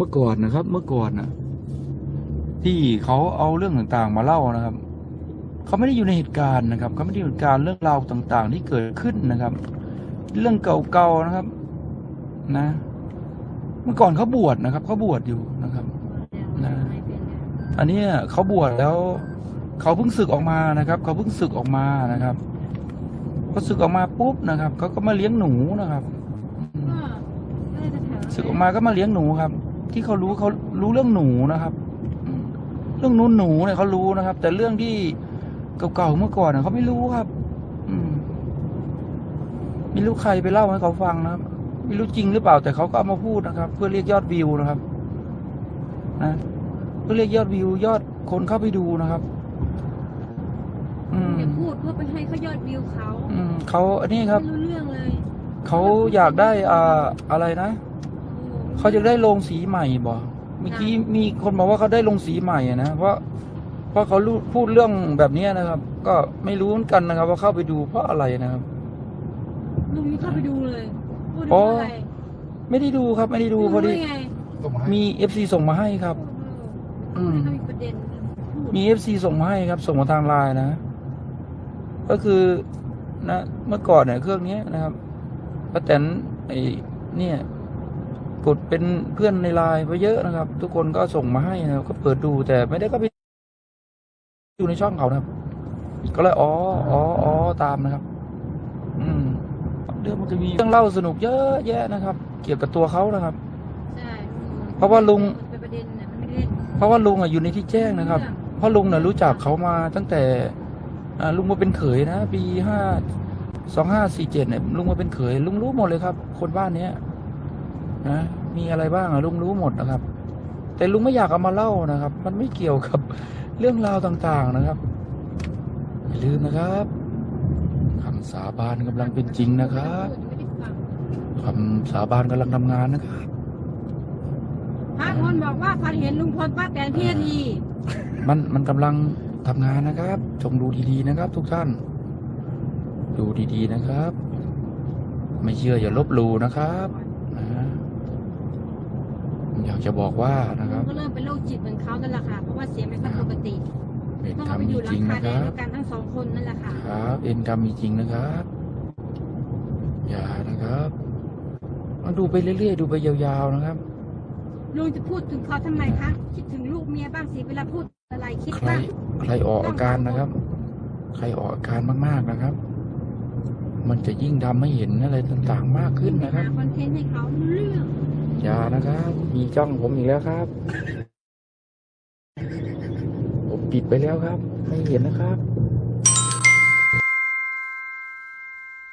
มื่อก่อนนะครับ เมื่อก่อนนะที่เขาเอาเรื่องต่างๆ มาเล่านะครับเขาไม่ได้อยู่ในเหตุการณ์นะครับเขาไม่ได้อยู่ในเหตุการณ์เรื่องราวต่าง ๆ ที่เกิดขึ้นนะครับ เรื่องเก่าๆนะครับ นะ เมื่อก่อนเขาบวชนะครับเขาบวชอยู่นะครับนะอันเนี้ยเขาบวชแล้วเขาเพิ่งศึกออกมานะครับเขาเพิ่งศึกออกมานะครับพอศึกออกมาปุ๊บนะครับเขาก็มาเลี้ยงหนูนะครับอืมศึกออกมาก็มาเลี้ยงหนูครับ ที่เขารู้เขารู้เรื่องหนูนะครับอืมเรื่องนู้นหนูเนี่ยเขารู้นะครับ แต่เรื่องที่เก่าๆเมื่อก่อนน่ะเขาไม่รู้ครับอืมไม่รู้ใครไปเล่าให้เขาฟังนะครับไม่รู้จริงหรือเปล่า แต่เขาก็เอามาพูดนะครับ เพื่อเรียกยอดวิวนะครับ นะเพื่อเรียกยอดวิวยอดคนเข้าไปดูนะครับอืมอย่าพูดเพื่อไปให้เขายอดวิวเขา อืมเขาอันนี้ครับไม่รู้เรื่องเลยเขาอยากได้อ่าอะไรนะ เขาจะได้ลงสีใหม่บ่เมื่อกี้มีคนบอกว่าเขาได้ลงสีใหม่อะนะเพราะเพราะเขารู้พูดเรื่องแบบเนี้ยนะครับ ก็ไม่รู้เหมือนกันนะครับ ว่าเข้าไปดูเพราะอะไรนะครับลุงนี่เข้าไปดูเลยพูดอ๋ถึองอะไรไม่ได้ดูครับ ไม่ได้ดูพอดีไงมีเอฟซีส่งมาให้ครับ อืมเขามีประเด็นพูดมีเอฟซีส่งมาให้ครับ ส่งมาทางไลน์นะ ก็คือนะ เมื่อก่อนเนี่ยเครื่องเนี้ยนะครับป้าแตนไอ้เนี่ย กดเป็นเพื่อนในไลน์ไปเยอะนะครับ ทุกคนก็ส่งมาให้นะครับก็เปิดดูแต่ไม่ได้ก็ไปดูในช่องเขานะครับ ก็เลยอ๋ออ๋ออ๋อตามนะครับ อืมเรื่องมันจะมีเรื่องเล่าสนุกเยอะแยะนะครับ เกี่ยวกับตัวเขานะครับ ใช่เพราะว่าลุงมันเป็นประเด็นน่ะมันไม่ได้เล่นเพราะว่าลุงอะอยู่ในที่แจ้งนะครับ เพราะลุงน่ะรู้จักเขามาตั้งแต่อ่าลุงมาเป็นเขยนะปีห้าสองห้าสี่เจ็ดเนี่ยลุงมาเป็นเขยลุงรู้หมดเลยครับ คนบ้านเนี้ย นะ มีอะไรบ้างอะลุงรู้หมดนะครับ แต่ลุงไม่อยากเอามาเล่านะครับ มันไม่เกี่ยวกับเรื่องราวต่างๆนะครับอย่าลืมนะครับคำสาบานกำลังเป็นจริงนะครับไม่ได้ฟังคำสาบานกำลังทำงานนะครับพระคนบอกว่าพันเห็นลุงพลป้าแตนพี่นาทีมันมันกำลังทำงานนะครับ จงดูดีๆนะครับ ทุกท่าน ดูดีๆนะครับ ไม่เชื่ออย่าลบหลู่นะครับนะอยาก จะบอกว่านะครับก็เริ่มเป็นโรคจิตเหมือนเขานั่นแหละค่ะเพราะว่าเสียงไม่ค่อยปกติเป็นต้องกรเอารมไปอมียู่หลัจริงงคานะแดคงรับด้วยกันทั้งสองคนนั่นแหละค่ะครับเอ็นกรรมมีจริงนะครับอย่านะครับมาดูไปเรื่อยๆดูไปยาวๆนะครับลุงจะพูดถึงเขาทำไมคะคิดถึงลูกเมียบ้างสิเวลาพูดอะไรคิดใครบ้างใครออกอาการนะครับ ใครออกอาการมากๆนะครับ มันจะยิ่งทำให้เห็นอะไรต่างๆมากขึ้นนะครับหาคอนเทนต์ให้เขารู้เรื่อง อย่านะครับ มีจ้องผมอีกแล้วครับ ผมปิดไปแล้วครับ ไม่เห็นนะครับ